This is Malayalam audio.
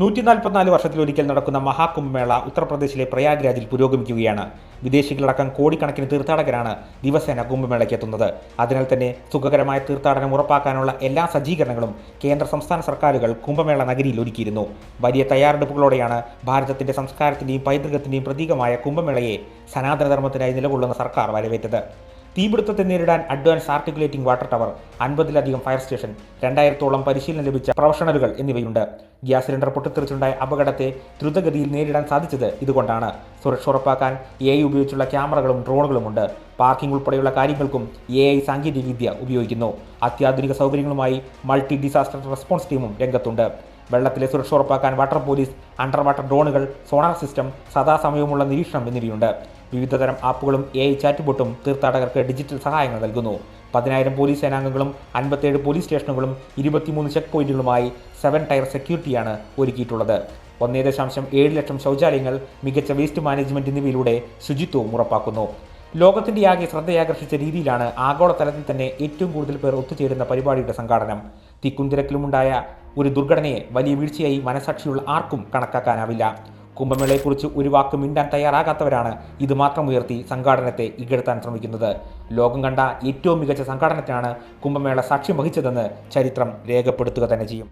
നൂറ്റി നാൽപ്പത്തിനാല് വർഷത്തിലൊരിക്കൽ നടക്കുന്ന മഹാകുംഭമേള ഉത്തർപ്രദേശിലെ പ്രയാഗ്രാജിൽ പുരോഗമിക്കുകയാണ്. വിദേശികളടക്കം കോടിക്കണക്കിന് തീർത്ഥാടകരാണ് ദിവസേന കുംഭമേളയ്ക്ക് എത്തുന്നത്. അതിനാൽ തന്നെ സുഖകരമായ തീർത്ഥാടനം ഉറപ്പാക്കാനുള്ള എല്ലാ സജ്ജീകരണങ്ങളും കേന്ദ്ര സംസ്ഥാന സർക്കാരുകൾ കുംഭമേള നഗരിയിൽ ഒരുക്കിയിരുന്നു. വലിയ തയ്യാറെടുപ്പുകളോടെയാണ് ഭാരതത്തിന്റെ സംസ്കാരത്തിന്റെയും പൈതൃകത്തിന്റെയും പ്രതീകമായ കുംഭമേളയെ സനാതനധർമ്മത്തിനായി നിലകൊള്ളുന്ന സർക്കാർ വരവേറ്റത്. തീപിടുത്തത്തെ നേരിടാൻ അഡ്വാൻസ് ആർട്ടിക്കുലേറ്റിംഗ് വാട്ടർ ടവർ അൻപതിലധികം ഫയർ സ്റ്റേഷൻ രണ്ടായിരത്തോളം പരിശീലനം ലഭിച്ച പ്രൊഫഷണലുകൾ എന്നിവയുണ്ട്. ഗ്യാസ് സിലിണ്ടർ പൊട്ടിത്തെറിച്ചുണ്ടായ അപകടത്തെ ദ്രുതഗതിയിൽ നേരിടാൻ സാധിച്ചത് ഇതുകൊണ്ടാണ്. സുരക്ഷ ഉറപ്പാക്കാൻ എ ഐ ഉപയോഗിച്ചുള്ള ക്യാമറകളും ഡ്രോണുകളുമുണ്ട് പാർക്കിംഗ് ഉൾപ്പെടെയുള്ള കാര്യങ്ങൾക്കും എ ഐ സാങ്കേതികവിദ്യ ഉപയോഗിക്കുന്നു. അത്യാധുനിക സൗകര്യങ്ങളുമായി മൾട്ടി ഡിസാസ്റ്റർ റെസ്പോൺസ് ടീമും രംഗത്തുണ്ട്. വെള്ളത്തിലെ സുരക്ഷ ഉറപ്പാക്കാൻ വാട്ടർ പോലീസ് അണ്ടർ വാട്ടർ ഡ്രോണുകൾ സോണാർ സിസ്റ്റം സദാസമയമുള്ള നിരീക്ഷണം എന്നിവയുണ്ട്. വിവിധതരം ആപ്പുകളും എ ഐ ചാറ്റ്ബോട്ടും തീർത്ഥാടകർക്ക് ഡിജിറ്റൽ സഹായങ്ങൾ നൽകുന്നു. പതിനായിരം പോലീസ് സേനാംഗങ്ങളും അൻപത്തേഴ് പോലീസ് സ്റ്റേഷനുകളും ഇരുപത്തിമൂന്ന് ചെക്ക് പോയിന്റുകളുമായി സെവൻ ടയർ സെക്യൂരിറ്റിയാണ് ഒരുക്കിയിട്ടുള്ളത്. ഒന്നേ ദശാംശം ഏഴ് ലക്ഷം ശൗചാലയങ്ങൾ മികച്ച വേസ്റ്റ് മാനേജ്മെന്റ് എന്നിവയിലൂടെ ശുചിത്വവും ഉറപ്പാക്കുന്നു. ലോകത്തിന്റെ ആകെ ശ്രദ്ധയാകർഷിച്ച രീതിയിലാണ് ആഗോളതലത്തിൽ തന്നെ ഏറ്റവും കൂടുതൽ പേർ ഒത്തുചേരുന്ന പരിപാടിയുടെ സംഘാടനം. തിക്കുംതിരക്കിലുമുണ്ടായ ഒരു ദുർഘടനയെ വലിയ വീഴ്ചയായി മനസാക്ഷിയുള്ള ആർക്കും കണക്കാക്കാനാവില്ല. കുംഭമേളയെക്കുറിച്ച് ഒരു വാക്ക് മിണ്ടാൻ തയ്യാറാകാത്തവരാണ് ഇത് മാത്രം ഉയർത്തി സംഘാടനത്തെ ഇകഴ്ത്താൻ ശ്രമിക്കുന്നത്. ലോകം കണ്ട ഏറ്റവും മികച്ച സംഘാടനത്തിനാണ് കുംഭമേള സാക്ഷ്യം വഹിച്ചതെന്ന് ചരിത്രം രേഖപ്പെടുത്തുക തന്നെ ചെയ്യും.